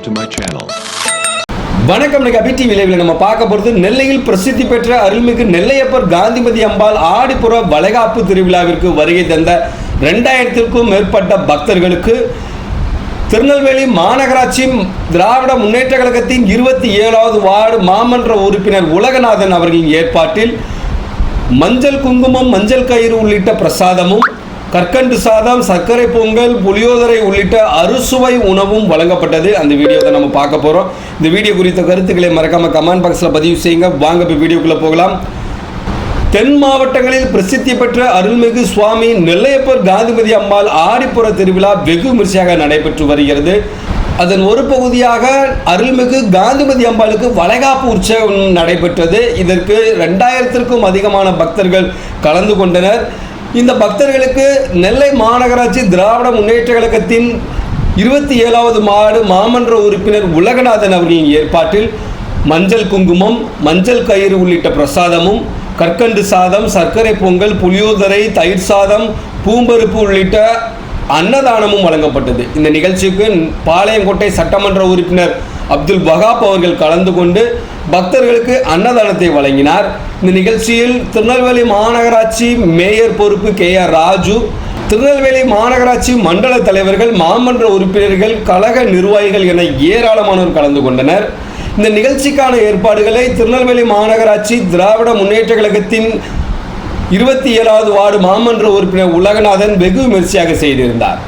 subscribe to my channel. வணக்கம் இன்னைக்கு TV டிவியில் நம்ம பார்க்க போகிறது நெல்லையில் பிரசித்தி பெற்ற அருள்மிகு நெல்லையப்பர் காந்திமதி அம்பாள் ஆடிப்புற வளைகாப்பு திருவிழாவிற்கு வருகை தந்த ரெண்டாயிரத்திற்கும் மேற்பட்ட பக்தர்களுக்கு திருநெல்வேலி மாநகராட்சி திராவிட முன்னேற்ற கழகத்தின் இருபத்தி ஏழாவது வார்டு மாமன்ற உறுப்பினர் உலகநாதன் அவர்களின் ஏற்பாட்டில் மஞ்சள் குங்குமம் மஞ்சள் கயிறு உள்ளிட்ட பிரசாதமும் கற்கண்டு சாதம் சர்க்கரை பொங்கல் புளியோதரை உள்ளிட்ட அறுசுவை உணவும் வழங்கப்பட்டது. அந்த வீடியோ தான் நம்ம பார்க்க போகிறோம் இந்த வீடியோ குறித்த கருத்துக்களை மறக்காமல் கமெண்ட் பாக்ஸில் பதிவு செய்யுங்க. வாங்க இப்போ வீடியோக்குள்ளே போகலாம். தென் மாவட்டங்களில் பிரசித்தி பெற்ற அருள்மிகு சுவாமி நெல்லையப்பர் காந்திமதி அம்மாள் ஆடிப்புற திருவிழா வெகு விமர்சையாக நடைபெற்று வருகிறது. அதன் ஒரு பகுதியாக அருள்மிகு காந்திமதி அம்பாளுக்கு வளைகாப்பு உற்சவம் நடைபெற்றது. இதற்கு ரெண்டாயிரத்திற்கும் அதிகமான பக்தர்கள் கலந்து கொண்டனர். இந்த பக்தர்களுக்கு நெல்லை மாநகராட்சி திராவிட முன்னேற்ற கழகத்தின் இருபத்தி ஏழாவது மாடு மாமன்ற உறுப்பினர் உலகநாதன் அவர்களின் ஏற்பாட்டில் மஞ்சள் குங்குமம் மஞ்சள் கயிறு உள்ளிட்ட பிரசாதமும் கற்கண்டு சாதம் சர்க்கரை பொங்கல் புளியோதரை தயிர் சாதம் பூம்பருப்பு உள்ளிட்ட அன்னதானமும் வழங்கப்பட்டது. இந்த நிகழ்ச்சிக்கு பாளையங்கோட்டை சட்டமன்ற உறுப்பினர் அப்துல் வகாப் அவர்கள் கலந்து கொண்டு பக்தர்களுக்கு அன்னதானத்தை வழங்கினார். இந்த நிகழ்ச்சியில் திருநெல்வேலி மாநகராட்சி மேயர் பொறுப்பு கே ஆர் ராஜு திருநெல்வேலி மாநகராட்சி மண்டல தலைவர்கள் மாமன்ற உறுப்பினர்கள் கழக நிர்வாகிகள் என ஏராளமானோர் கலந்து கொண்டனர். இந்த நிகழ்ச்சிக்கான ஏற்பாடுகளை திருநெல்வேலி மாநகராட்சி திராவிட முன்னேற்ற கழகத்தின் இருபத்தி ஏழாவது வார்டு மாமன்ற உறுப்பினர் உலகநாதன் வெகு விமர்சையாக செய்திருந்தார்.